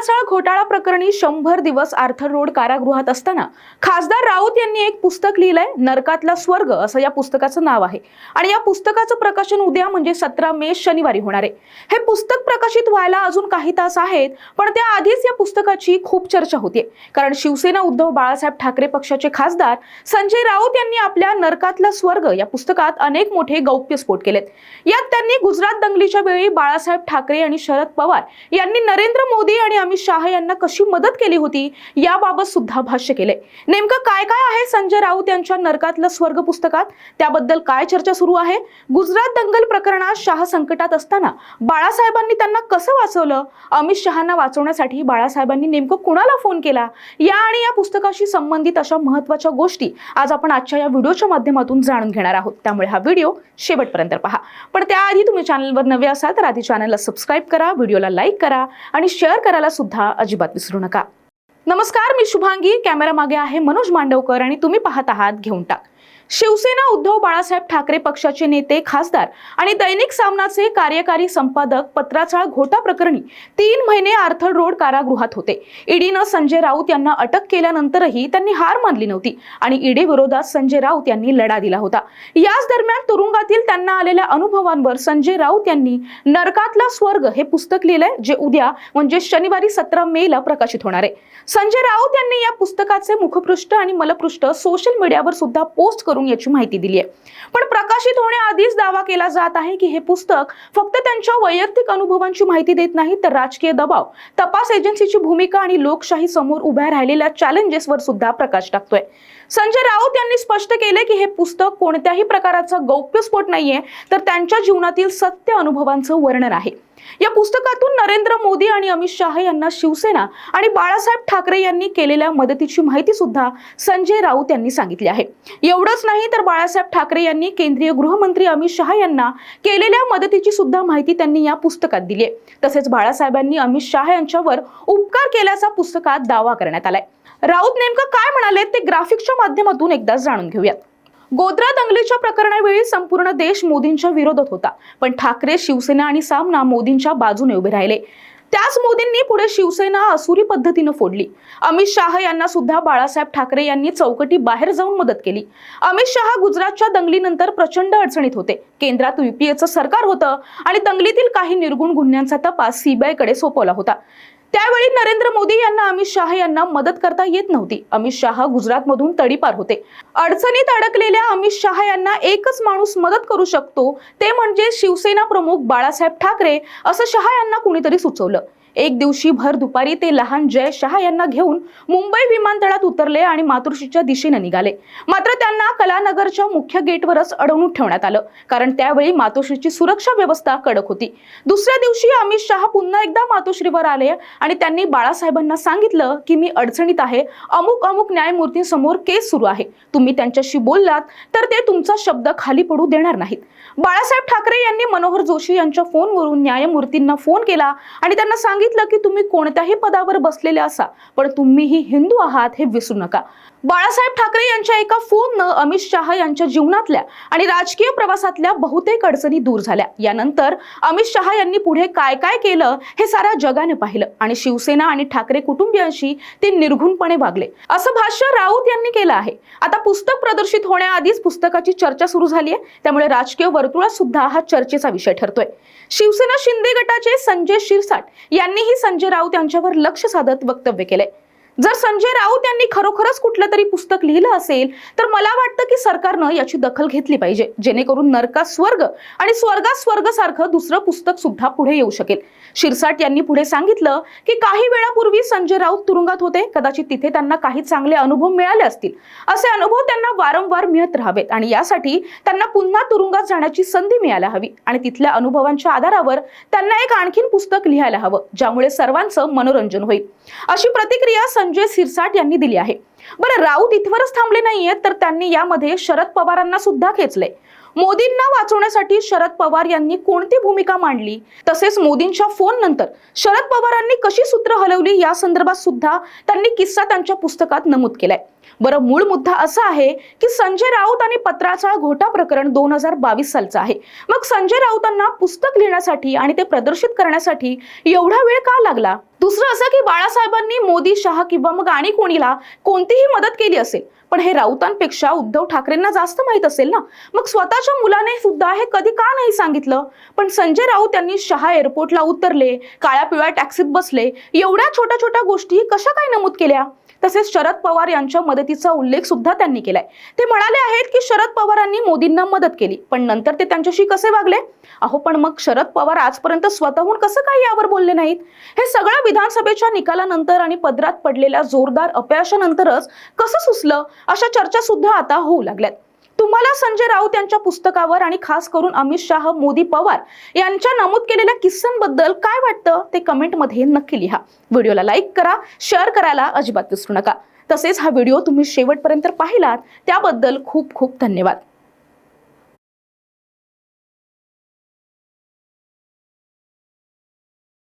पत्राचाळ घोटाळा प्रकरणी शंभर दिवस आर्थर रोड कारागृहात असताना खासदार राऊत यांनी एक पुस्तक लिहिलंय नरकातला स्वर्ग असं या पुस्तकाचं नाव आहे. आणि या पुस्तकाचं प्रकाशन उद्या म्हणजे सतरा मे शनिवारी होणार आहे. हे पुस्तक प्रकाशित व्हायला अजून काही तास आहेत पण त्याआधीच या पुस्तकाची खूप चर्चा होतीये. कारण शिवसेना उद्धव बाळासाहेब ठाकरे पक्षाचे खासदार संजय राऊत यांनी आपल्या नरकातला स्वर्ग या पुस्तकात अनेक मोठे गौप्यस्फोट केलेत. यात त्यांनी गुजरात दंगलीच्या वेळी बाळासाहेब ठाकरे आणि शरद पवार यांनी नरेंद्र मोदी आणि अमित शहा यांना कशी मदत केली होती याबाबत सुद्धा भाष्य केले नेमकं काय काय आहे संजय राऊत यांच्या नरकातलं स्वर्ग पुस्तकात? त्याबद्दल काय चर्चा सुरू आहे? गुजरात दंगल प्रकरणात शहा संकटात असताना बाळासाहेबांनी त्यांना कसं वाचवलं? अमित शहांना वाचवण्यासाठी बाळासाहेबांनी नेमकं कुणाला फोन केला? या आणि या पुस्तकाशी संबंधित अशा महत्त्वाच्या गोष्टी आज आपण आजच्या या व्हिडिओच्या माध्यमातून जाणून घेणार आहोत. त्यामुळे हा व्हिडिओ शेवटपर्यंत पहा. पण त्याआधी तुम्ही चॅनलवर नवे असाल तर आधी चॅनलला सबस्क्राईब करा व्हिडिओला लाईक करा आणि शेअर करायला सुद्धा अजिबात विसरू नका. नमस्कार मी शुभांगी. कॅमेरा मागे आहे मनोज मांडवकर आणि तुम्ही पाहत आहात घेऊन टाक. शिवसेना उद्धव बाळासाहेब ठाकरे पक्षाचे नेते खासदार आणि दैनिक सामनाचे कार्यकारी संपादक पत्राचाळ घोटा प्रकरणी तीन महिने आर्थर रोड कारागृहात होते. ईडीनं संजय राऊत यांना अटक केल्यानंतरही त्यांनी हार मानली नव्हती आणि ईडी विरोधात संजय राऊत यांनी लढा दिला होता. याच दरम्यान तुरुंगातील त्यांना आलेल्या अनुभवांवर संजय राऊत यांनी नरकातला स्वर्ग हे पुस्तक लिहिलंय जे उद्या म्हणजे शनिवारी सतरा मे ला प्रकाशित होणार आहे. संजय राऊत यांनी या पुस्तकाचे मुखपृष्ठ आणि मलपृष्ठ सोशल मीडियावर सुद्धा पोस्ट करून याची माहिती दिली आहे. पण प्रकाशित होण्याआधीच दावा केला जात आहे की हे पुस्तक फक्त त्यांच्या वैयक्तिक अनुभवांची माहिती देत नाही तर राजकीय दबाव तपास एजन्सीची भूमिका आणि लोकशाही समोर उभ्या राहिलेल्या चॅलेंजेसवर सुद्धा प्रकाश टाकतोय. संजय राऊत यांनी स्पष्ट केले की हे पुस्तक कोणत्याही प्रकाराचा गौप्यस्फोट नाहीये तर त्यांच्या जीवनातील सत्य अनुभवांचं वर्णन आहे. या पुस्तकातून नरेंद्र मोदी आणि अमित शहा यांना शिवसेना आणि बाळासाहेब ठाकरे यांनी केलेल्या मदतीची माहिती सुद्धा संजय राऊत यांनी सांगितली आहे. एवढंच नाही तर बाळासाहेब ठाकरे यांनी केंद्रीय गृहमंत्री अमित शहा यांना केलेल्या मदतीची सुद्धा माहिती त्यांनी या पुस्तकात दिली आहे. तसेच बाळासाहेबांनी अमित शहा यांच्यावर उपकार केल्याचा पुस्तकात दावा करण्यात आलाय. राऊत नेमकं काय म्हणाले ते ग्राफिक्सच्या माध्यमातून एकदा जाणून घेऊयात. गोद्रा दंगलीच्या प्रकरणावेळी संपूर्ण देश मोदींच्या विरोधात होता. पण ठाकरे शिवसेना आणि सामना मोदींच्या बाजूने उभे राहिले. त्याच मोदींनी पुढे शिवसेना असुरी पद्धतीनं फोडली. अमित शाह यांना सुद्धा बाळासाहेब ठाकरे यांनी चौकटी बाहेर जाऊन मदत केली. अमित शहा गुजरातच्या दंगलीनंतर प्रचंड अडचणीत होते. केंद्रात युपीएचं सरकार होतं आणि दंगलीतील काही निर्गुण गुन्ह्यांचा तपास सीबीआयकडे सोपवला होता. त्यावेळी नरेंद्र मोदी यांना अमित शहा यांना मदत करता येत नव्हती. अमित शहा गुजरातमधून तडीपार होते. अडचणीत अडकलेल्या अमित शहा यांना एकच माणूस मदत करू शकतो ते म्हणजे शिवसेना प्रमुख बाळासाहेब ठाकरे असं शहा यांना कुणीतरी सुचवलं. एक दिवशी भर दुपारी ते लहान जय शहा यांना घेऊन मुंबई विमानतळात उतरले आणि मातोश्रीच्या दिशेने निघाले. मात्र त्यांना कलानगरच्या मुख्य गेटवरच अडवणूक ठेवण्यात आलं कारण त्यावेळी मातोश्रीची सुरक्षा व्यवस्था कडक होती. दुसऱ्या दिवशी अमित शहा पुन्हा एकदा मातोश्रीवर आले आणि त्यांनी बाळासाहेबांना सांगितलं की मी अडचणीत आहे. अमुक अमुक न्यायमूर्तींसमोर केस सुरू आहे. तुम्ही त्यांच्याशी बोललात तर ते तुमचा शब्द खाली पडू देणार नाहीत. बाळासाहेब ठाकरे यांनी मनोहर जोशी यांच्या फोनवरून न्यायमूर्तींना फोन केला आणि त्यांना सांग सांगितलं की तुम्ही कोणत्याही पदावर बसलेले असा पण तुम्हीही हिंदू आहात हे विसरू नका. बाळासाहेब ठाकरे यांच्या एका फोननं अमित शहा यांच्या जीवनातल्या आणि राजकीय प्रवासातल्या बहुतेक अडचणी दूर झाल्या. यानंतर अमित शहा यांनी पुढे काय काय केलं हे साऱ्या जगाने पाहिलं आणि शिवसेना आणि ठाकरे कुटुंबियांशी ते निर्घुणपणे वागले. असं भाष्य राऊत यांनी केलं आहे. आता पुस्तक प्रदर्शित होण्याआधीच पुस्तकाची चर्चा सुरू झाली आहे त्यामुळे राजकीय वर्तुळात सुद्धा हा चर्चेचा विषय ठरतोय. शिवसेना शिंदे गटाचे संजय शिरसाट यांनी त्यांनीही संजय राऊत यांच्यावर लक्ष साधत वक्तव्य केलंय. जर संजय राऊत यांनी खरोखरच कुठलं तरी पुस्तक लिहिलं असेल तर मला वाटतं की सरकारनं याची दखल घेतली पाहिजे जेणेकरून नरका स्वर्ग आणि स्वर्गात स्वर्ग सारखं दुसरं पुस्तक सुद्धा पुढे येऊ शकेल. शिरसाट यांनी पुढे सांगितलं की काही वेळापूर्वी संजय राऊत तुरुंगात होते कदाचित तिथे त्यांना काही चांगले अनुभव मिळाले असतील. असे अनुभव त्यांना वारंवार मिळत राहावेत आणि यासाठी त्यांना पुन्हा तुरुंगात जाण्याची संधी मिळायला हवी आणि तिथल्या अनुभवांच्या आधारावर त्यांना एक आणखीन पुस्तक लिहायला हवं ज्यामुळे सर्वांचं मनोरंजन होईल. अशी प्रतिक्रिया संजय सिरसाट यांनी दिली आहे. बरं राऊत इथवरच थांबले नाहीयेत तर त्यांनी यामध्ये शरद पवारांना सुद्धा खेचले. मोदींना वाचवण्यासाठी शरद पवार यांनी कोणती भूमिका मांडली? तसेच मोदींच्या फोन नंतर शरद पवारांनी कशी सूत्र हलवली? या संदर्भात सुद्धा त्यांनी किस्सा त्यांच्या पुस्तकात नमूद केलाय. बरं मूळ मुद्दा असा आहे की संजय राऊत आणि पत्राचा घोटा प्रकरण दोन हजार बावीस सालचं आहे. मग संजय राऊतांना पुस्तक लिहिण्यासाठी आणि ते प्रदर्शित करण्यासाठी एवढा वेळ का लागला? दुसरं असं की बाळासाहेबांनी मोदी शहा किंवा मग आणि कोणीला कोणतीही मदत केली असेल पण हे राऊतांपेक्षा उद्धव ठाकरेंना जास्त माहीत असेल ना? मग स्वतःच्या मुलाने सुद्धा हे कधी का नाही सांगितलं? पण संजय राऊत यांनी शहा एअरपोर्टला उतरले काळ्या पिवळ्या टॅक्सीत बसले एवढ्या छोट्या छोट्या गोष्टी कशा काय नमूद केल्या? तसेच शरद पवार यांच्या मदतीचा उल्लेख सुद्धा त्यांनी केलाय. ते म्हणाले आहेत की शरद पवारांनी मोदींना मदत केली पण नंतर ते त्यांच्याशी कसे वागले? अहो पण मग शरद पवार आजपर्यंत स्वतःहून कसं काय यावर बोलले नाहीत? हे सगळं विधानसभेच्या निकालानंतर आणि पदरात पडलेल्या जोरदार अपयशानंतरच कसं सुचलं? अशा चर्चा सुद्धा आता होऊ लागल्यात. तुम्हाला संजय राऊत यांच्या पुस्तकावर आणि खास करून अमित शाह मोदी पवार यांच्या नमूद केलेल्या किस्सांबद्दल काय वाटतं ते कमेंटमध्ये नक्की लिहा. व्हिडिओला लाईक करा शेअर करायला अजिबात विसरू नका. तसेच हा व्हिडिओ तुम्ही शेवटपर्यंत पाहिलात त्याबद्दल खूप खूप धन्यवाद.